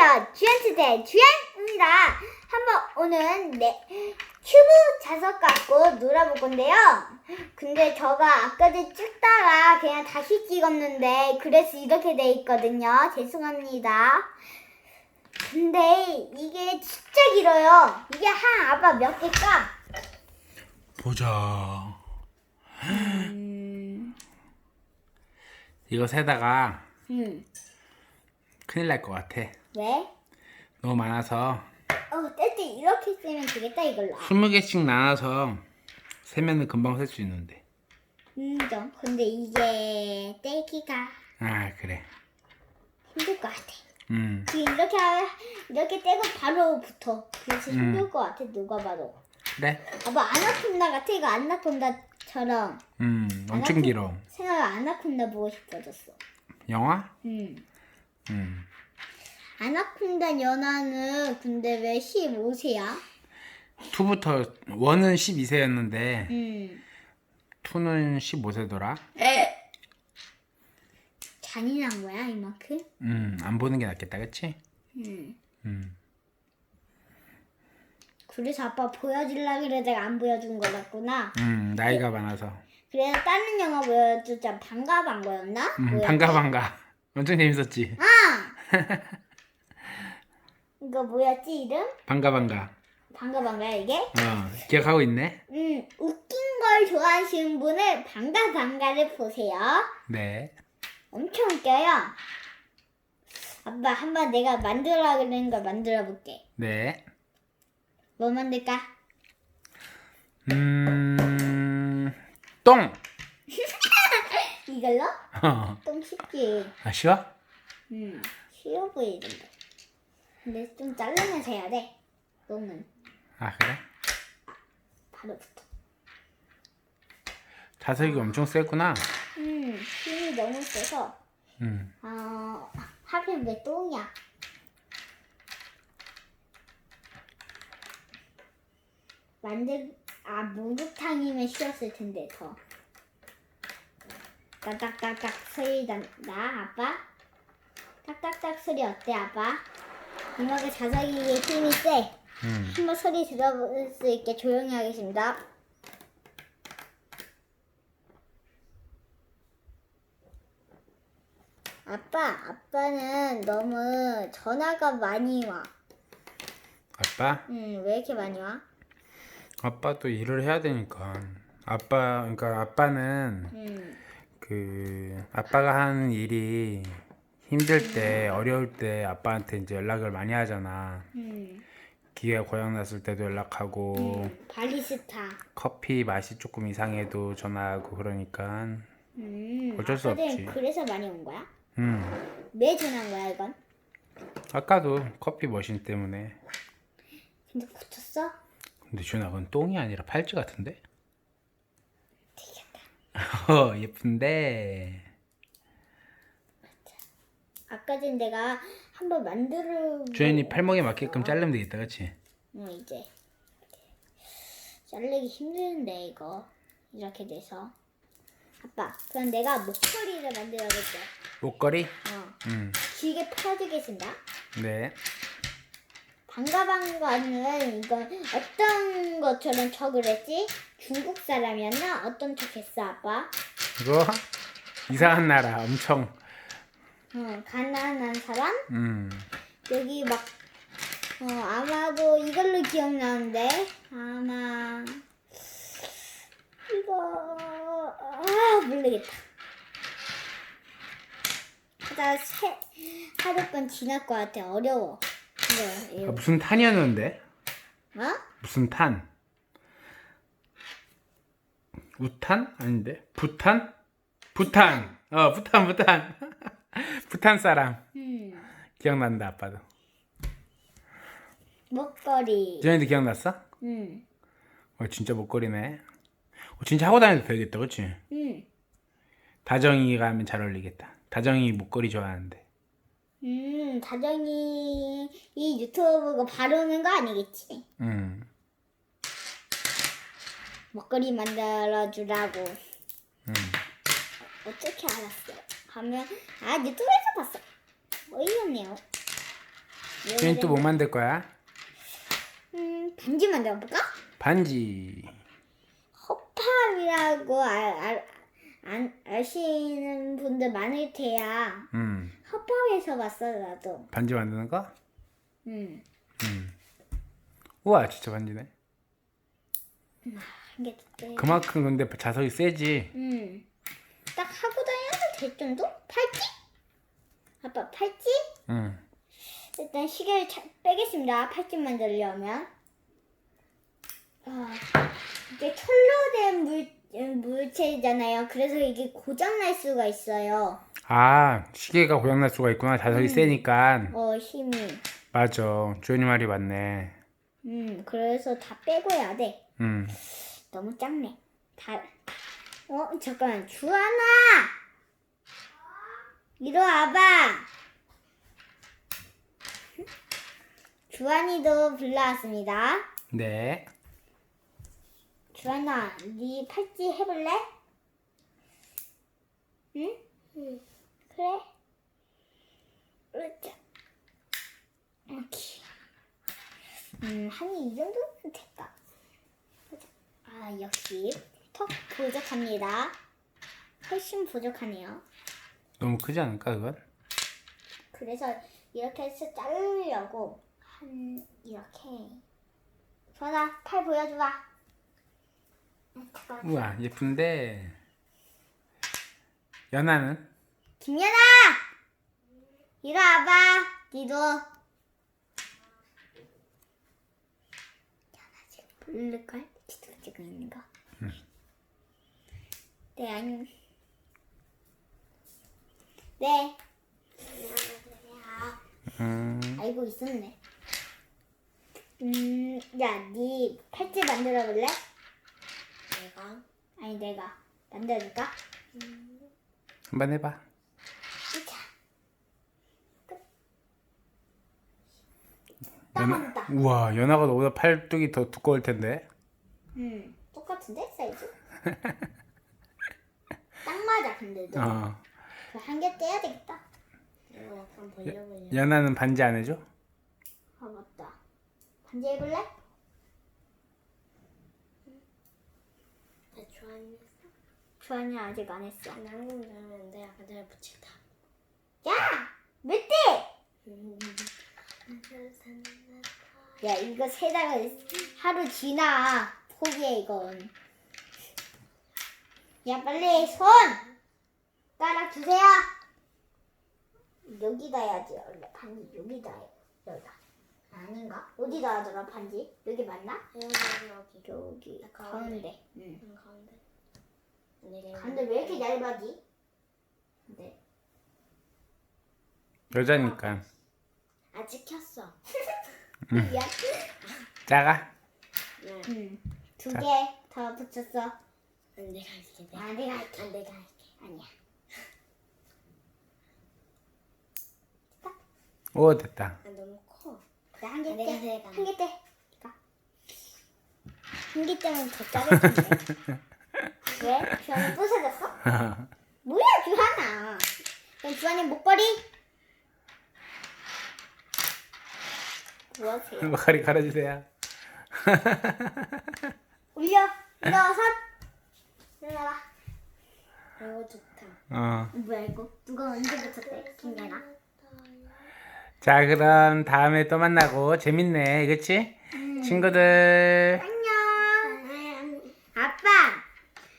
안녕하세요. 주연투대 주연입니다. 한번 오늘 네 큐브 자석 갖고 놀아볼 건데요. 근데 저가 아까 전에 찍다가 그냥 다시 찍었는데 그래서 이렇게 돼 있거든요. 죄송합니다. 근데 이게 진짜 길어요. 이게 한 아빠 몇 개일까? 보자. 음, 이거 세다가 음, 큰일 날 것 같아. 왜? 너무 많아서 어, 떼떼 이렇게 쓰면 되겠다 이걸로. 20개씩 나눠서 세면은 금방 셀 수 있는데. 인정. 근데 이게 떼기가 아 그래. 힘들 것 같아. 음 지금 이렇게 하- 이렇게 떼고 바로 붙어. 그래서 음. 힘들 것 같아 누가 봐도. 그래. 아빠 아나콘다 같아 이거 아나콘다처럼 음 엄청 길어. 생각 아나콘다 보고 싶어졌어. 영화? 음. 음 아나콘다 연하는 근데 왜 15세야? 2부터 1은 12세였는데 음. 2는 15세더라. 잔인한 거야 이만큼? 음 안 보는 게 낫겠다, 그치? 음. 음 그래서 아빠 보여주려 그러다가 안 보여준 거였구나. 음, 나이가 많아서. 그래서 다른 영화 보여주자 반가반 거였나? 음 반가 반가. 엄청 재밌었지. 아! 이거 뭐였지 이름? 반가 반가. 반가 반가야 이게? 어 기억하고 있네. 음 웃긴 걸 좋아하시는 분은 반가 반가를 보세요. 네. 엄청 웃겨요. 아빠 한번 내가 만들어 그러는 걸 만들어 볼게. 네. 뭐 만들까? 음, 똥! 이걸로? 어, 좀 쉽지. 아, 쉬워? 음 쉬워 보이던데. 근데 좀 자르면서 해야 돼. 너는 아, 그래? 바로 붙어. 자석이 엄청 세구나. 음 힘이 너무 세서 음, 어 하필 왜 똥이야? 만들 아 목욕탕이면 쉬웠을 텐데 더 딱딱딱딱 소리 난다 아빠 딱딱딱 소리 어때 아빠 이모가 자석이의 힘이 세 음. 한번 소리 들어볼 수 있게 조용히 하겠습니다 아빠 아빠는 너무 전화가 많이 와 아빠? 음, 왜 이렇게 많이 와? 아빠도 일을 해야 되니까. 아빠, 그러니까 아빠는 음, 그, 아빠가 하는 일이 힘들 때, 어려울 때 아빠한테 이제 연락을 많이 하잖아. 음, 기가 고장 났을 때도 연락하고, 바리스타. 커피 맛이 조금 이상해도 전화하고 그러니까. 음, 어쩔 수 아빠들은 없지. 그래서 많이 온 거야? 음. 왜 전화한 거야 이건? 아까도 커피 머신 때문에. 근데 고쳤어? 근데 준아 그건 똥이 아니라 팔찌 같은데? 어 예쁜데 아까 전 내가 한번 만들어. 주연이 팔목에 맞게끔 자르면 되겠다 그치? 어 이제 자르기 힘드는데 이거 이렇게 돼서. 아빠, 그럼 내가 목소리를 만들어볼게. 목걸이? 어, 음, 길게 펴지겠습니다. 네 반가반가는 이건 어떤 것처럼 척을 했지? 중국 사람이었나? 어떤 척 했어, 아빠? 이거 이상한 나라 엄청 어, 가난한 사람? 음 여기 막, 어, 아마도 이걸로 기억나는데, 아마, 이거, 아, 모르겠다. 하다 세, 건 지날 것 같아. 어려워. 이거, 아, 이거. 무슨 탄이었는데? 어? 무슨 탄? 우탄? 아닌데? 부탄? 부탄 어 부탄 부탄 부탄 사람 음, 기억난다 아빠도 목걸이. 주연이도 기억났어? 음, 어 진짜 목걸이네 어, 진짜 하고 다녀도 되겠다 그치? 음, 다정이가 하면 잘 어울리겠다. 다정이 목걸이 좋아하는데. 음, 다정이 이 유튜브 보고 바로 오는 거 아니겠지? 음. 먹거리 만들어 주라고. 음. 어떻게 알았어 요? 하면 아 유튜브에서 봤어. 어이없네요. 주인 또뭐 만들 거야? 음, 반지 만들어볼까? 반지. 허팝이라고 알, 알, 안, 아시는 분들 많을 테야. 음. 허팝에서 봤어, 나도. 반지 만드는 거? 음, 음. 우와, 진짜 반지네. 한개 돼. 그만큼 근데 자석이 세지. 음, 딱 하고 다녀도 될 정도? 팔찌? 아빠, 팔찌? 응. 일단 시계를 차, 빼겠습니다. 팔찌 만들려면. 아, 이게 철로 된 물, 음, 물체잖아요. 그래서 이게 고장날 수가 있어요. 아, 시계가 고장날 수가 있구나. 자석이 세니까. 어, 힘이. 맞아. 주연이 말이 맞네. 음, 그래서 다 빼고 해야 돼. 음. 너무 작네. 다, 어, 잠깐만. 주하나! 이리 와봐. 주한이도 불러왔습니다. 네. 주한아, 네 팔찌 해볼래? 응? 응. 그래. 으쌰. 이렇게. 음, 한이 정도면 될까? 보자. 아, 역시 턱 부족합니다. 훨씬 부족하네요. 너무 크지 않을까, 그건? 그래서 이렇게 해서 자르려고 한 이렇게. 주한아, 팔 보여줘봐. 우와, 예쁜데. 연아는? 김연아! 이리 와봐. 니도. 연아 지금 부를걸? 지도 찍고 있는 거. 네, 아니. 네. 음. 알고 있었네. 음, 야, 니 팔찌 만들어 볼래? 내가 아니, 내가 만들어줄까? 한번 해봐. 자, 딱 맞다. 우와, 연아가 너보다 팔뚝이 더 두꺼울 텐데. 음, 똑같은데 사이즈? 딱 맞아, 근데도. 어. 한개 떼야 되겠다. 약간 벌려보려. 연아는 반지 안 해줘? 아 맞다. 반지 해볼래? 나 주한이 아직 안 했어. 나는 그러면 내가 그대로 붙일다. 야, 몇 대? 야, 이거 세다가 하루 지나. 포기해 이건. 야, 빨리 손 따라 주세요. 여기다 해야지. 원래 반지 여기다 해. 여기다. 아닌가? 어디다 하더라 반지? 여기 맞나? 여기 여기 여기 가운데. 가운데. 응. 응, 가운데. 가운데 왜 이렇게 얇아지? 네. 여자니까. 아 찍혔어. 야, 작아? 네. 응. 두 자. 개더 붙였어. 아, 내가 할게. 내가. 아, 내가 할게. 아, 내가 할게. 아니야. 오, 됐다. 아, 너무 커. 그래, 한개 아, 내가 떼. 내가. 한개 떼. 한개 떼면 더 자를 텐데. 왜? 주한이 부서졌어? 뭐야, 주한아. 그럼 주한이 목걸이? 뭐 하세요? 머리 갈아주세요. 올려. 일어서. 일어나봐. 이거 좋다. 어. 뭐야, 이거? 누가 언제 붙였대? 김연아. 자, 그럼 다음에 또 만나고 재밌네. 그치? 친구들. 안녕. 아빠.